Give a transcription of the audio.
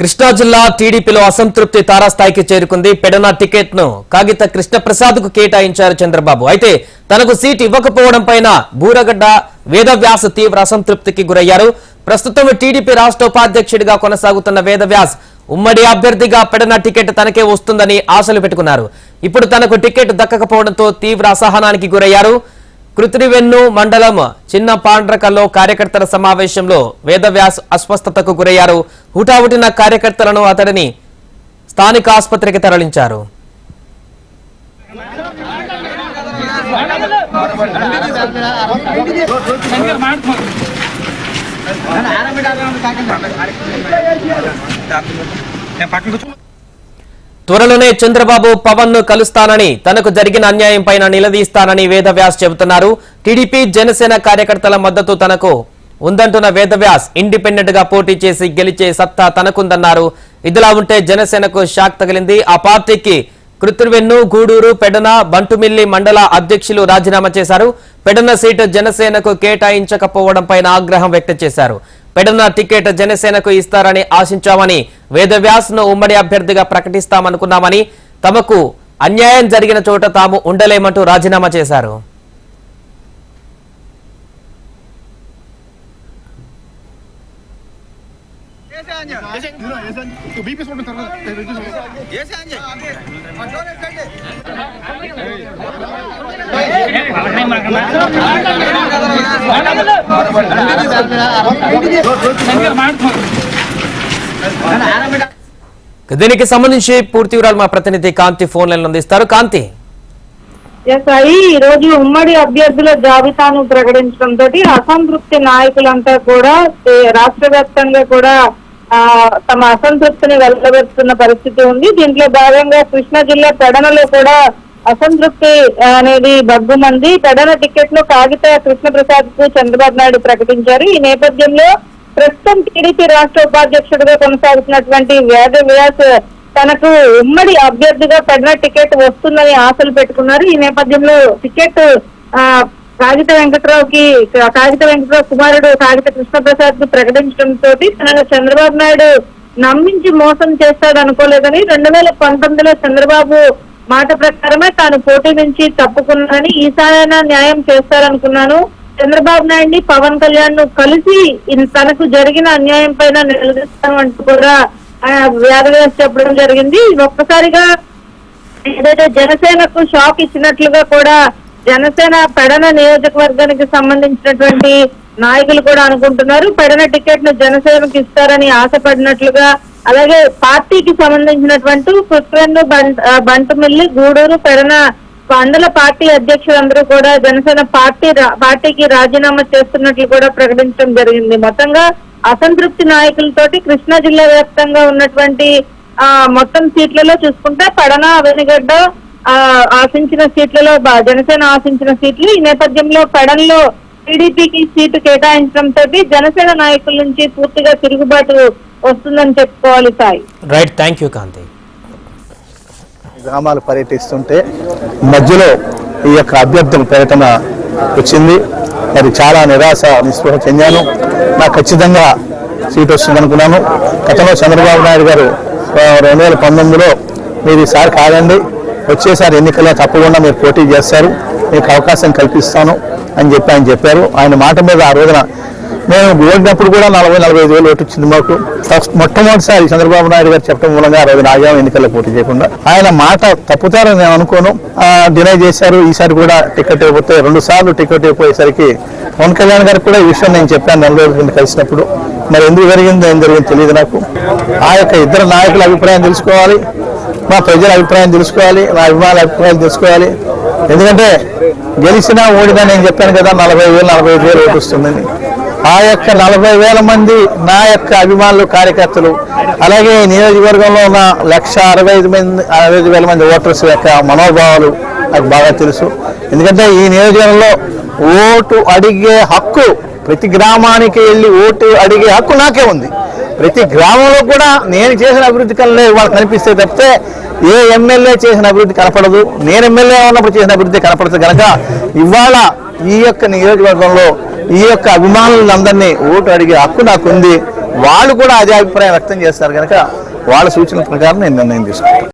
కృష్ణా జిల్లా టీడీపీలో అసంతృప్తి తారాస్థాయికి చేరుకుంది. పెడన టికెట్ను కాగిత కృష్ణప్రసాద్కు కేటాయించారు చంద్రబాబు. అయితే తనకు సీట్ ఇవ్వకపోవడం పైన బూరగడ్డ వేదవ్యాస్ తీవ్ర అసంతృప్తికి గురయ్యారు. ప్రస్తుతం టీడీపీ రాష్ట్ర ఉపాధ్యక్షుడిగా కొనసాగుతున్న వేదవ్యాస్ ఉమ్మడి అభ్యర్థిగా పెడన టికెట్ తనకే వస్తుందని ఆశలు పెట్టుకున్నారు. ఇప్పుడు తనకు టికెట్ దక్కకపోవడంతో తీవ్ర అసహనానికి గురయ్యారు. కృత్రివెన్ను మండలం చిన్న పాండ్రకల్లో కార్యకర్తల సమావేశంలో వేదవ్యాస్ అస్వస్థతకు గురయ్యారు. హుటాహుటిన కార్యకర్తలను అతడిని స్థానిక ఆసుపత్రికి తరలించారు. త్వరలోనే చంద్రబాబు పవన్ను కలుస్తానని తనకు జరిగిన అన్యాయం పైన నిలదీస్తానని వేదవ్యాస్ చెబుతున్నారు. టీడీపీ జనసేన కార్యకర్తల మద్దతు తనకు ఉందంటున్న వేదవ్యాస్ ఇండిపెండెంట్గా పోటీ చేసి గెలిచే సత్తా తనకుందన్నారు. ఇదిలా ఉంటే జనసేనకు షాక్ తగిలింది. ఆ పార్టీకి కృత్రివెన్ను గూడూరు పెడన బంటుమిల్లి మండల అధ్యక్షులు రాజీనామా చేశారు. పెడన సీటు జనసేనకు కేటాయించకపోవడం పైన ఆగ్రహం వ్యక్తం చేశారు. పెడన టికెట్ జనసేనకు ఇస్తారని ఆశించామని వేదవ్యాస్ను ఉమ్మడి అభ్యర్థిగా ప్రకటిస్తామనుకున్నామని తమకు అన్యాయం జరిగిన చోట తాము ఉండలేమంటూ రాజీనామా చేశారు. తర్వాత దీనికి సంబంధించి పూర్తి వివరాలు మా ప్రతినిధి కాంతి ఫోన్ లైన్ అందిస్తారు. కాంతి. ఎస్ ఈ రోజు ఉమ్మడి అభ్యర్థుల జాబితాను ప్రకటించడంతో అసంతృప్తి నాయకులంతా కూడా రాష్ట్ర వ్యాప్తంగా కూడా తమ అసంతృప్తిని వెళ్ళబెడుతున్న పరిస్థితి ఉంది. దీంట్లో భాగంగా కృష్ణా జిల్లా పెడనలో కూడా అసంతృప్తి అనేది భగ్గుమంది ప్రధాన టికెట్ను కాగిత కృష్ణప్రసాద్కు చంద్రబాబు నాయుడు ప్రకటించారు. ఈ నేపథ్యంలో ప్రస్తుతం టీడీపీ రాష్ట్ర ఉపాధ్యక్షుడిగా కొనసాగుతున్నటువంటి వేద వ్యాస్ తనకు ఉమ్మడి అభ్యర్థిగా పెడన టికెట్ వస్తుందని ఆశలు పెట్టుకున్నారు. ఈ నేపథ్యంలో టికెట్ ఆ, కాగిత వెంకట్రావుకి కాగిత వెంకట్రావు కుమారుడు కాగిత కృష్ణప్రసాద్కు ప్రకటించడంతో తనను చంద్రబాబు నాయుడు నమ్మించి మోసం చేస్తాడు అనుకోలేదని రెండు వేల పంతొమ్మిదిలో చంద్రబాబు మాట ప్రకారమే తాను పోటీ నుంచి తప్పుకున్నానని ఈసారైనా న్యాయం చేస్తారనుకున్నాను. చంద్రబాబు నాయుడిని పవన్ కళ్యాణ్ను కలిసి తనకు జరిగిన అన్యాయం పైన నిలదీస్తాను అంటూ కూడా వ్యాధవేసి చెప్పడం జరిగింది. ఒక్కసారిగా ఏదైతే జనసేనకు షాక్ ఇచ్చినట్లుగా కూడా జనసేన పెడన నియోజకవర్గానికి సంబంధించినటువంటి నాయకులు కూడా అనుకుంటున్నారు. పెడన టికెట్ను జనసేనకు ఇస్తారని ఆశపడినట్లుగా అలాగే పార్టీకి సంబంధించినటువంటి కృష్ణన్ను బంటుమిల్లి గూడూరు పెడన మండల పార్టీ అధ్యక్షులందరూ కూడా జనసేన పార్టీ పార్టీకి రాజీనామా చేస్తున్నట్లు కూడా ప్రకటించడం జరిగింది. మొత్తంగా అసంతృప్తి నాయకులతోటి కృష్ణా జిల్లా వ్యాప్తంగా ఉన్నటువంటి ఆ మొత్తం సీట్లలో చూసుకుంటే పడన వెనుగడ్డ ఆ ఆశించిన సీట్లలో జనసేన ఆశించిన సీట్లు ఈ నేపథ్యంలో పెడన్లో టీడీపీకి సీటు కేటాయించడంతో జనసేన నాయకుల నుంచి పూర్తిగా తిరుగుబాటు వస్తుందని చెప్పుకోవాలి Sai. Right thank you Kanthi. గ్రామాలు పర్యటిస్తుంటే మధ్యలో ఈ యొక్క అభ్యర్థుల పర్యటన వచ్చింది. మరి చాలా నిరాశ నిస్పృహ చెందాను. నాకు ఖచ్చితంగా సీట్ వస్తుంది అనుకున్నాను గతంలో చంద్రబాబు నాయుడు గారు రెండు వేల పంతొమ్మిదిలో మీరు ఈసారి కాదండి. వచ్చేసారి ఎన్నికల్లో తప్పకుండా మీరు పోటీ చేస్తారు. మీకు అవకాశం కల్పిస్తాను అని చెప్పి ఆయన చెప్పారు. ఆయన మాట మీద ఆ రోజున మేము ఓడినప్పుడు కూడా నలభై నలభై ఐదు వేలు ఓటు వచ్చింది మాకు. ఫస్ట్ మొట్టమొదటిసారి చంద్రబాబు నాయుడు గారు చెప్పడం మూలంగా ఆ రోజు ఆగాం ఎన్నికల్లో పోటీ చేయకుండా. ఆయన మాట తప్పుతారని నేను అనుకోను. డినై చేశారు. ఈసారి కూడా టికెట్ ఇవ్వకపోతే రెండు సార్లు టికెట్ ఇవ్వపోయేసరికి పవన్ కళ్యాణ్ గారికి కూడా ఈ విషయం నేను చెప్పాను నెల రోజుల కింద కలిసినప్పుడు. మరి ఎందుకు జరిగిందో ఏం జరిగిందో తెలియదు నాకు. ఆ యొక్క ఇద్దరు నాయకుల అభిప్రాయం తెలుసుకోవాలి. మా ప్రజల అభిప్రాయం తెలుసుకోవాలి నా అభిమానుల అభిప్రాయం తెలుసుకోవాలి. ఎందుకంటే గెలిచినా ఓడినా నేను చెప్పాను కదా నలభై వేలు నలభై ఐదు వేలు ఓటుస్తుందని ఆ యొక్క నలభై వేల మంది నా యొక్క అభిమానులు కార్యకర్తలు అలాగే ఈ నియోజకవర్గంలో ఉన్న లక్ష అరవై ఐదు మంది అరవై ఐదు వేల మంది ఓటర్స్ యొక్క మనోభావాలు నాకు బాగా తెలుసు. ఎందుకంటే ఈ నియోజకవర్గంలో ఓటు అడిగే హక్కు ప్రతి గ్రామానికి వెళ్ళి ఓటు అడిగే హక్కు నాకే ఉంది. ప్రతి గ్రామంలో కూడా నేను చేసిన అభివృద్ధి కన్నా వాళ్ళు కనిపిస్తే తప్పితే ఏ ఎమ్మెల్యే చేసిన అభివృద్ధి కనపడదు. నేను ఎమ్మెల్యే ఉన్నప్పుడు చేసిన అభివృద్ధి కనపడుతుంది కనుక ఇవాళ ఈ యొక్క నియోజకవర్గంలో ఈ యొక్క అభిమానులందరినీ ఓటు అడిగే హక్కు నాకు ఉంది వాళ్ళు కూడా అదే అభిప్రాయం వ్యక్తం చేస్తారు కనుక వాళ్ళ సూచనల ప్రకారం నేను నిర్ణయం తీసుకుంటాను.